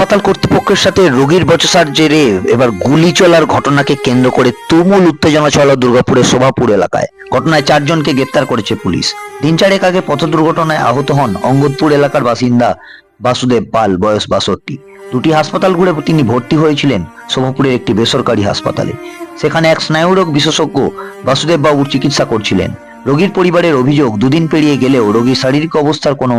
হাসপাতাল কর্তৃপক্ষের সাথে রোগীর বচসার জেরে এবার গুলি চলার ঘটনাকে কেন্দ্র করে তুমুল উত্তেজনা চলা দুর্গাপুরের শোভাপুর এলাকায়। ঘটনায় চারজনকে গ্রেপ্তার করেছে পুলিশ। দিন চারেক আগে পথ দুর্ঘটনায় আহত হন অঙ্গদপুর এলাকার বাসিন্দা বাসুদেব পাল, বয়স বাষট্টি। দুটি হাসপাতাল ঘুরে তিনি ভর্তি হয়েছিলেন শোভাপুরের একটি বেসরকারি হাসপাতালে। সেখানে এক স্নায়ুরোগ বিশেষজ্ঞ বাসুদেব বাবুর চিকিৎসা করছিলেন। রোগীর পরিবারের অভিযোগ, দুদিন পেরিয়ে গেলেও রোগীর শারীরিক অবস্থার কোনো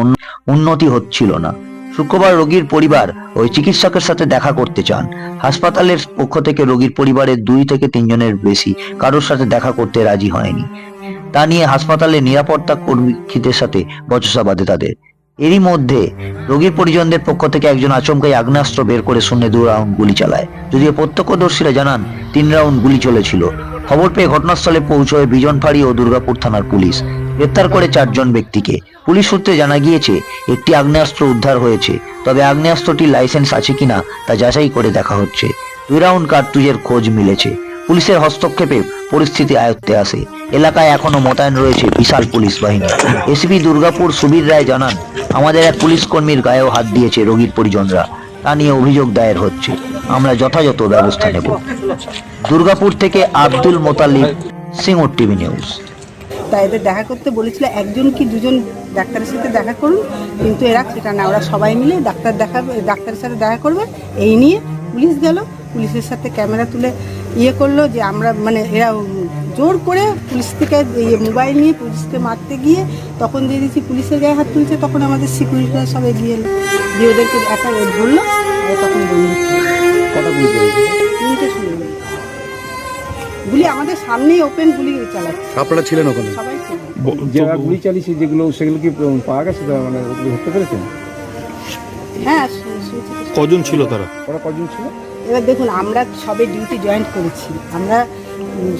উন্নতি হচ্ছিল না। শুক্রবার রোগীর পরিবার ওই চিকিৎসকের সাথে দেখা করতে চান। হাসপাতালের পক্ষ থেকে রোগীর পরিবারের দুই থেকে তিনজনের বেশি কারোর সাথে দেখা করতে রাজি হয়নি। তা নিয়ে হাসপাতালের নিরাপত্তা কর্মীদের সাথে বচসা বাঁধে তাদের। এরই মধ্যে রোগীর পরিজনদের পক্ষ থেকে একজন আচমকাই আগ্নেয়াস্ত্র বের করে শূন্য দু রাউন্ড গুলি চালায়। যদিও প্রত্যক্ষদর্শীরা জানান, তিন রাউন্ড গুলি চলেছিল। খবর পেয়ে ঘটনাস্থলে পৌঁছয় বিজনফাড়ি ও দুর্গাপুর থানার পুলিশ। গ্রেপ্তার করে চারজন ব্যক্তিকে। পুলিশ সূত্রে জানা গিয়েছে, একটি আগ্নেয়াস্ত্র উদ্ধার হয়েছে। তবে আগ্নেয়াস্ত্রটির লাইসেন্স আছে কিনা তা যাচাই করে দেখা হচ্ছে। দুই রাউন্ড কার্তুজের খোঁজ মিলেছে। পুলিশের হস্তক্ষেপে পরিস্থিতি আয়ত্তে আসে। এলাকায় এখনও মোতায়েন রয়েছে বিশাল পুলিশ বাহিনী। এসপি দুর্গাপুর সুবীর রায় জানান, আমাদের এক পুলিশ কর্মীর গায়েও হাত দিয়েছে রোগীর পরিজনরা। তা নিয়ে অভিযোগ দায়ের হচ্ছে। আমরা যথাযথ ব্যবস্থা নেব। দুর্গাপুর থেকে আব্দুল মোতালিব, সিঙ্গুর টিভি নিউজ। তা এদের দেখা করতে বলেছিল, একজন কি দুজন ডাক্তারের সাথে দেখা করুন? কিন্তু এরা সেটা না, ওরা সবাই মিলে ডাক্তার দেখা, ডাক্তারের সাথে দেখা করবে। এই নিয়ে পুলিশ গেল। পুলিশের সাথে ক্যামেরা তুলে ইয়ে করল যে আমরা মানে এরা জোর করে পুলিশ থেকে ইয়ে মোবাইল নিয়ে পুলিশকে মারতে গিয়ে তখন দিয়ে দিচ্ছি পুলিশের গায়ে হাত তুলছে তখন আমাদের সিকিউরিটিরা সব এগিয়ে এলো দিয়ে ওদেরকে একটা ধরলো তখন তিনটে শুনে গুলি আমাদের সামনেই ওপেন গুলি চালাচ্ছে। আপনারা ছিলেন ওখানে? সবাই। যারা গুলি চালিয়েছে যেগুলো সেগুলো কি পাওয়া গেছে? তারা মানে ধরতে পেরেছেন? হ্যাঁ। কজন ছিল তারা? ওরা কজন ছিল? এবার দেখুন আমরা সবে ডিউটি জয়েন্ট করেছি। আমরা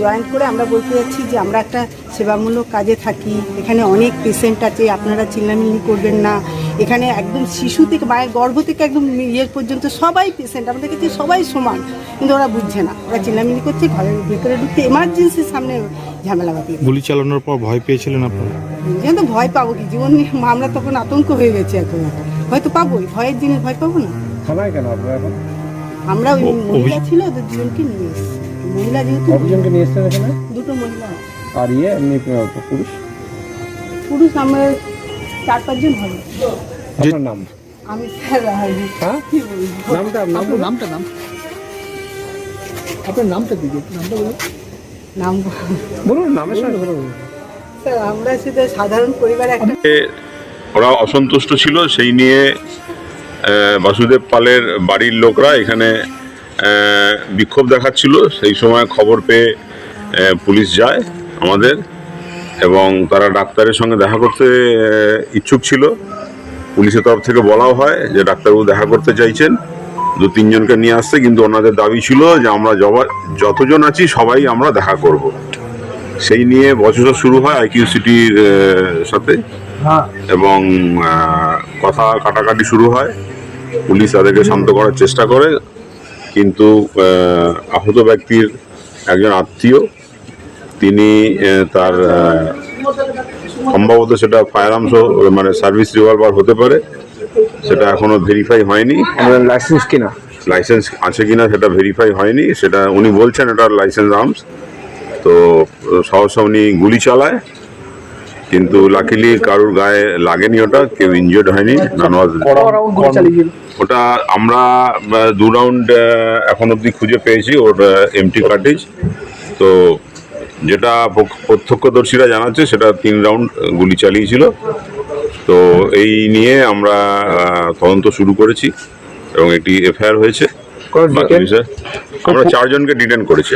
জয়েন্ট করে আমরা বলতে যাচ্ছি যে আমরা একটা সেবামূলক কাজে থাকি। এখানে অনেক পেশেন্ট আছে আপনারা চিল্লামিল্লি করবেন না। এখানে একদম শিশু থেকে মায়ের গর্ভ থেকে একদম ইয়ে পর্যন্ত সবাই পেশেন্ট আমাদের কাছে সবাই সমান কিন্তু ওরা বুঝছে না। ওরা চিল্লামিল্লি করছে ঘরের ভিতরে ঢুকতে এমার্জেন্সির সামনে ঝামেলা বাতিয়ে গুলি চালানোর পর ভয় পেয়েছিলেন আপনারা? যেন তো ভয় পাবো কি? জীবন নিয়ে আমরা তখন আতঙ্ক হয়ে গেছি এখন হয়তো পাবোই ভয়ের জিনিস ভয় পাবো না। থানায় কেন আপনারা এখন? আমরা ওই মহিলা ছিল ওদের দুজনকে নিয়ে এসেছি। মহিলা যেহেতু কতজনকে নিয়ে এসছেন এখানে? দুটো মহিলা। আর ইয়ে এমনি পুরুষ? পুরুষ আমরা চার পাঁচজন হবে আপনার নাম? আমি স্যার হ্যাঁ কি বলব? নামটা নাম নামটা নাম। আপনার নামটা দিদি নামটা বলুন। নাম বলুন। নামের সঙ্গে বলুন। স্যার আমরা সেটা সাধারণ পরিবারে একটা ওরা অসন্তুষ্ট ছিল সেই নিয়ে আহ, বাসুদেব পালের বাড়ির লোকরা এখানে বিক্ষোভ দেখাচ্ছিল। সেই সময় খবর পেয়ে পুলিশ যায় আমাদের এবং তারা ডাক্তারের সঙ্গে দেখা করতে ইচ্ছুক ছিল। পুলিশের তরফ থেকে বলাও হয় যে ডাক্তারবাবু দেখা করতে চাইছেন। দু তিনজনকে নিয়ে আসতে কিন্তু ওনাদের দাবি ছিল যে আমরা জবা যতজন আছি সবাই আমরা দেখা করব। সেই নিয়ে বছর শুরু হয় আইকিউ সিটির সাথে। এবং কথা কাটাকাটি শুরু হয়। পুলিশ তাদেরকে শান্ত করার চেষ্টা করে। কিন্তু আহত ব্যক্তির একজন আত্মীয় তিনি তার সম্ভবত সেটা ফায়ার আর্মস মানে সার্ভিস রিভলভার হতে পারে। সেটা এখনও ভেরিফাই হয়নি। লাইসেন্স কিনা? লাইসেন্স আছে কিনা সেটা ভেরিফাই হয়নি। সেটা উনি বলছেন এটা লাইসেন্স আর্মস তো সহসা উনি গুলি চালায়। কিন্তু লাকিলি কারোর গায়ে লাগেনি ওটা কেউ ইনজিওর্ড হয়নি নান ওয়াজ গুলি চালিয়ে ওটা আমরা দু রাউন্ড এখন অবধি খুঁজে পেয়েছি ওর এমটি কার্টেজ তো যেটা প্রত্যক্ষদর্শীরা জানাচ্ছে সেটা তিন রাউন্ড গুলি চালিয়েছিল। তো এই নিয়ে আমরা তদন্ত শুরু করেছি এবং একটি এফআইআর হয়েছে। আমরা চারজনকে ডিটেন করেছি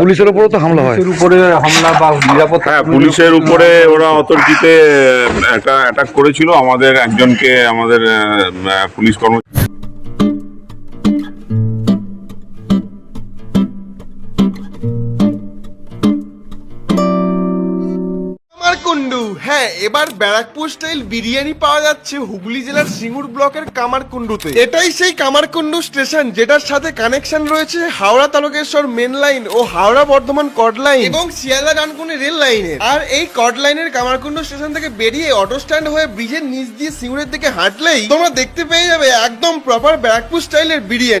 পুলিশের উপরে তো হামলা হয়। উপরে হামলা বা নিরাপত্তা হ্যাঁ পুলিশের উপরে ওরা অতর্কিতে একটা অ্যাটাক করেছিল। আমাদের একজনকে আমাদের পুলিশ কর্ম হ্যাঁ এবার ব্যারাকপুর স্টাইল বিরিয়ানি পাওয়া যাচ্ছে হুগলি জেলার সিঙ্গুর ব্লকের কামারকুন্ডুতে এটাই সেই কামারকুন্ডু স্টেশন যেটার সাথে কানেকশন রয়েছে হাওড়া তারকেশ্বর মেন লাইন ও হাওড়া বর্ধমান কড লাইন এবং শিয়ালদা ডানকুনি রেল লাইনের আর এই কড লাইনের কামারকুন্ডু স্টেশন থেকে বেরিয়ে অটো স্ট্যান্ড হয়ে ব্রিজের নিচ দিয়ে সিঙ্গুরের দিকে হাঁটলেই তোমরা দেখতে পেয়ে যাবে একদম প্রপার ব্যারাকপুর স্টাইলের বিরিয়ানি।